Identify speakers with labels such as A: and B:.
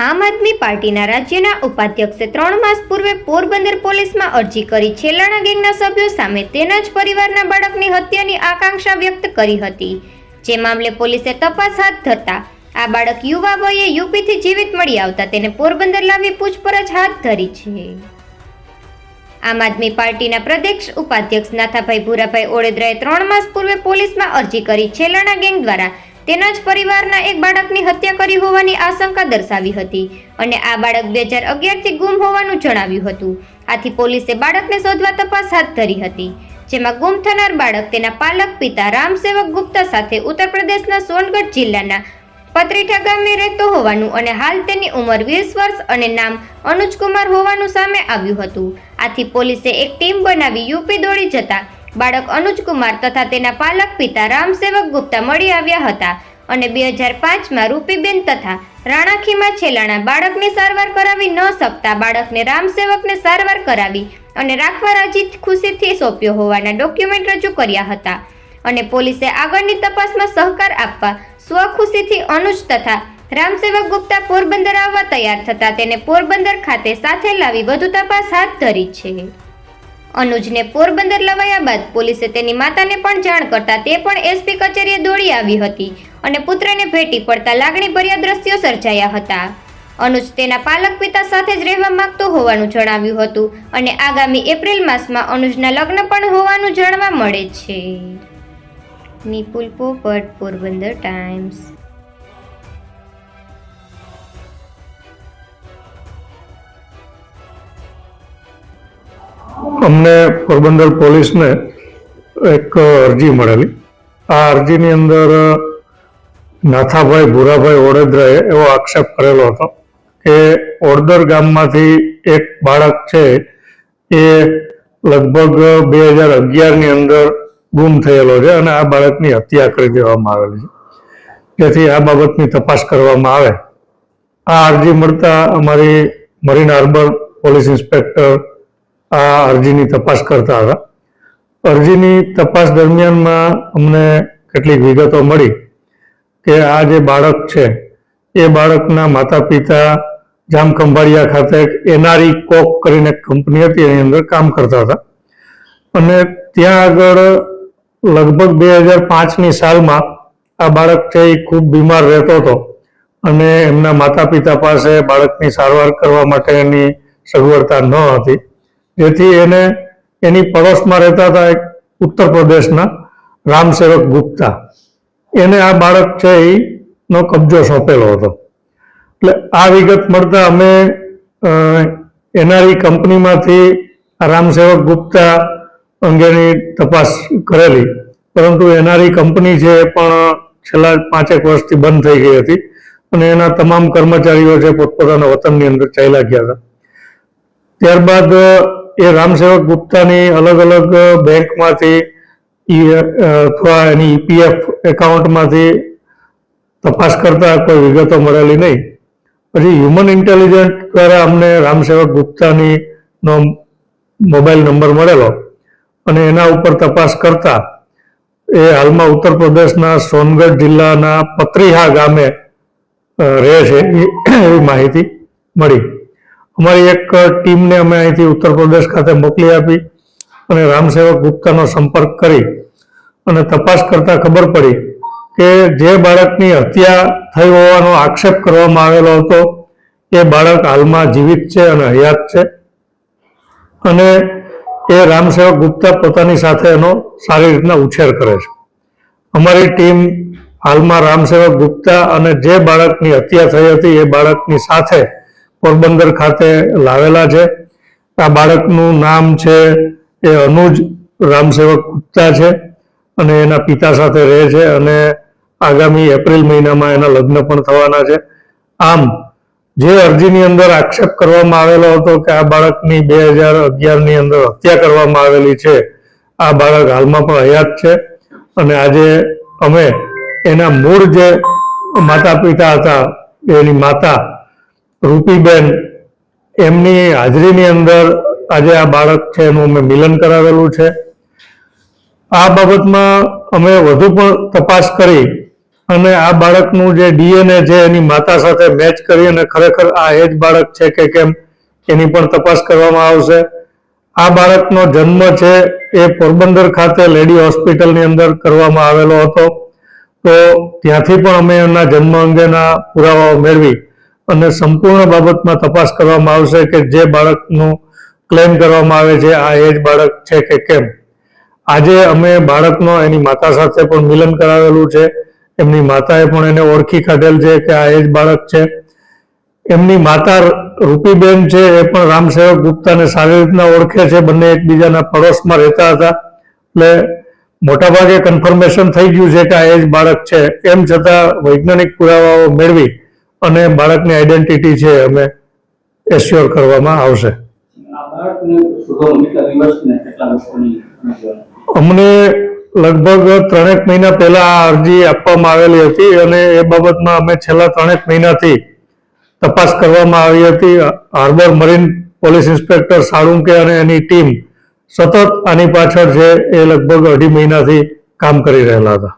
A: આમ આદમી પાર્ટીના રાજ્યના ઉપાધ્યક્ષે ત્રણ માસ પૂર્વે પોરબંદર પોલીસમાં અરજી કરી છેલ્લાના ગેંગના સભ્યો સામે તેના જ પરિવારના બાળકની હત્યાની આકાંક્ષા વ્યક્ત કરી હતી. જે મામલે પોલીસે તપાસ હાથ ધરતા આ બાળક યુવા વયે યુપીથી જીવિત મળી આવતા તેને પોરબંદર લાવી પૂછપરછ હાથ ધરી છે. આમ આદમી પાર્ટીના પ્રદેશ ઉપાધ્યક્ષ નાથાભાઈ ભૂરાભાઈ ઓળેદરાએ ત્રણ માસ પૂર્વે પોલીસમાં અરજી કરી છેલ્લાના ગેંગ દ્વારા તેના જ પરિવારના એક બાળકની હત્યા કરી હોવાની આશંકા દર્શાવી હતી અને આ બાળક બે હજાર અગિયારથી ગુમ હોવાનું જણાવ્યું હતું. આથી પોલીસે બાળકને શોધવા તપાસ હાથ ધરી હતી, જેમાં ગુમ થનાર બાળક તેના પાલક પિતા રામસેવક ગુપ્તા સાથે ઉત્તર પ્રદેશના સોનગઢ જિલ્લાના પત્રીઠા ગામે રહેતો હોવાનું અને હાલ તેની ઉંમર વીસ વર્ષ અને નામ અનુજકુમાર હોવાનું સામે આવ્યું હતું. આથી પોલીસે એક ટીમ બનાવી યુપી દોડી જતા બાળક અનુજકુમાર તથા તેના પાલક પિતા રામસેવક ગુપ્તા મળી આવ્યા હતા અને બે હજાર પાંચમાં રૂપીબેન તથા રાણાખીમાં છેલાણા બાળકને સારવાર કરાવી ન શકતા બાળકને રામસેવકને સારવાર કરાવી અને રાખવા રાજી ખુશીથી સોંપ્યો હોવાના ડોક્યુમેન્ટ રજૂ કર્યા હતા. અને પોલીસે આગળની તપાસમાં સહકાર આપવા સ્વખુશીથી અનુજ તથા રામસેવક ગુપ્તા પોરબંદર આવવા તૈયાર થતા તેને પોરબંદર ખાતે સાથે લાવી વધુ તપાસ હાથ ધરી છે. અનુજને પોરબંદર લવાયા બાદ પોલીસે તેની માતાને પણ જાણ કરતા તે પણ એસપી કચેરીએ દોડી આવી હતી અને પુત્રને ભેટી પડતા લાગણીભર્યા દ્રશ્યો સર્જાયા હતા. અનુજ તેના પાલક પિતા સાથે જ રહેવા માંગતો હોવાનું જણાવ્યું હતું અને આગામી એપ્રિલ માસમાં અનુજના લગ્ન પણ હોવાનું જાણવા મળે છે. નિપુલ પોપટ, પોરબંદર ટાઈમ્સ.
B: અમને પોરબંદર પોલીસને એક અરજી મળેલી. આ અરજીની અંદર નાથાભાઈ ભૂરાભાઈ ઓડેદરાએ એવો આક્ષેપ કરેલો હતો કે ઓડદર ગામમાંથી એક બાળક છે, એ લગભગ બે હજાર અગિયારની અંદર ગુમ થયેલો છે અને આ બાળકની હત્યા કરી દેવામાં આવેલી છે. જેથી આ બાબતની તપાસ કરવામાં આવે. આ અરજી મળતા અમારી મરીન હાર્બર પોલીસ ઇન્સ્પેક્ટર આ અરજીની તપાસ કરતા હતા. અરજીની તપાસ દરમિયાનમાં અમને કેટલીક વિગતો મળી કે આ જે બાળક છે, એ બાળકના માતા પિતા જામખંભાળિયા ખાતે એનઆરઈ કોક કરીને કંપની હતી, એની અંદર કામ કરતા હતા. અને ત્યાં આગળ લગભગ બે હજાર પાંચની સાલમાં આ બાળક છે એ ખૂબ બીમાર રહેતો હતો અને એમના માતા પિતા પાસે બાળકની સારવાર કરવા માટેની સગવડતા ન હતી. જેથી એને એની પડોશમાં રહેતા હતા એક ઉત્તર પ્રદેશના રામસેવક ગુપ્તા. એને આ બાળક છે એનો કબજો સોંપેલો હતો. એટલે આ વિગત મળતા અમે એનઆરઈ કંપનીમાંથી રામસેવક ગુપ્તા અંગેની તપાસ કરેલી. પરંતુ એનઆરઈ કંપની છે એ પણ છેલ્લા પાંચેક વર્ષથી બંધ થઈ ગઈ હતી અને એના તમામ કર્મચારીઓ છે પોતપોતાના વતનની અંદર ચાલ્યા ગયા હતા. ત્યારબાદ એ રામસેવક ગુપ્તાની અલગ અલગ બેંકમાંથી અથવા એની ઈપીએફ એકાઉન્ટમાંથી તપાસ કરતા કોઈ વિગતો મળેલી નહીં. પછી હ્યુમન ઇન્ટેલિજન્ટ દ્વારા અમને રામસેવક ગુપ્તાની નો મોબાઈલ નંબર મળેલો અને એના ઉપર તપાસ કરતા એ હાલમાં ઉત્તર પ્રદેશના સોનગઢ જિલ્લાના પત્રીહા ગામે રહે છે. એવી માહિતી મળી. અમારી એક ટીમને અમે અહીંથી ઉત્તર પ્રદેશ ખાતે મોકલી આપી અને રામસેવક ગુપ્તાનો સંપર્ક કરી અને તપાસ કરતાં ખબર પડી કે જે બાળકની હત્યા થઈ હોવાનો આક્ષેપ કરવામાં આવેલો હતો, એ બાળક હાલમાં જીવિત છે અને હયાત છે. અને એ રામસેવક ગુપ્તા પોતાની સાથે એનો સારી રીતના ઉછેર કરે છે. અમારી ટીમ હાલમાં રામસેવક ગુપ્તા અને જે બાળકની હત્યા થઈ હતી એ બાળકની સાથે પોરબંદર ખાતે લાવેલા છે. આ બાળકનું નામ છે એ અનુજ રામસેવક ગુપ્તા છે અને એના પિતા સાથે રહે છે અને આગામી એપ્રિલ મહિનામાં એના લગ્ન પણ થવાના છે. આમ, જે અરજીની અંદર આક્ષેપ કરવામાં આવેલો હતો કે આ બાળકની બે હજાર અગિયારની અંદર હત્યા કરવામાં આવેલી છે, આ બાળક હાલમાં પણ હયાત છે અને આજે અમે એના મૂળ જે માતા પિતા હતા, એની માતા રૂપીબેન, એમની હાજરીની અંદર આજે આ બાળક છે એનું અમે મિલન કરાવેલું છે. આ બાબતમાં અમે વધુ પણ તપાસ કરી અને આ બાળકનું જે ડીએનએ છે એની માતા સાથે મેચ કરી અને ખરેખર આ એ જ બાળક છે કે કેમ એની પણ તપાસ કરવામાં આવશે. આ બાળકનો જન્મ છે એ પોરબંદર ખાતે લેડી હોસ્પિટલની અંદર કરવામાં આવેલો હતો. તો ત્યાંથી પણ અમે એના જન્મ અંગેના પુરાવાઓ મેળવી અને સંપૂર્ણ બાબતમાં તપાસ કરવામાં આવશે કે જે બાળકનું ક્લેમ કરવામાં આવે છે, આ એ જ બાળક છે કે કેમ. આજે અમે બાળકનો એની માતા સાથે પણ મિલન કરાવેલું છે. એમની માતાએ પણ એને ઓળખી કાઢેલ છે કે આ એ જ બાળક છે. એમની માતા રૂપીબેન છે, એ પણ રામસેવક ગુપ્તાને સારી રીતના ઓળખે છે. બંને એકબીજાના પડોશમાં રહેતા હતા. એટલે મોટાભાગે કન્ફર્મેશન થઈ ગયું છે કે આ એ જ બાળક છે. એમ છતાં વૈજ્ઞાનિક પુરાવાઓ મેળવી અને બાળકની આઈડેન્ટિટી છે અમે એશ્યોર કરવામાં આવશે? અમને લગભગ ત્રણેક મહિના પહેલા આ અરજી આપવામાં આવેલી હતી અને એ બાબતમાં અમે છેલ્લા ત્રણેક મહિનાથી તપાસ કરવામાં આવી હતી. Harbour marine police inspector Salunke અને એની ટીમ સતત આની પાછળ છે એ લગભગ અઢી મહિનાથી કામ કરી રહેલા હતા.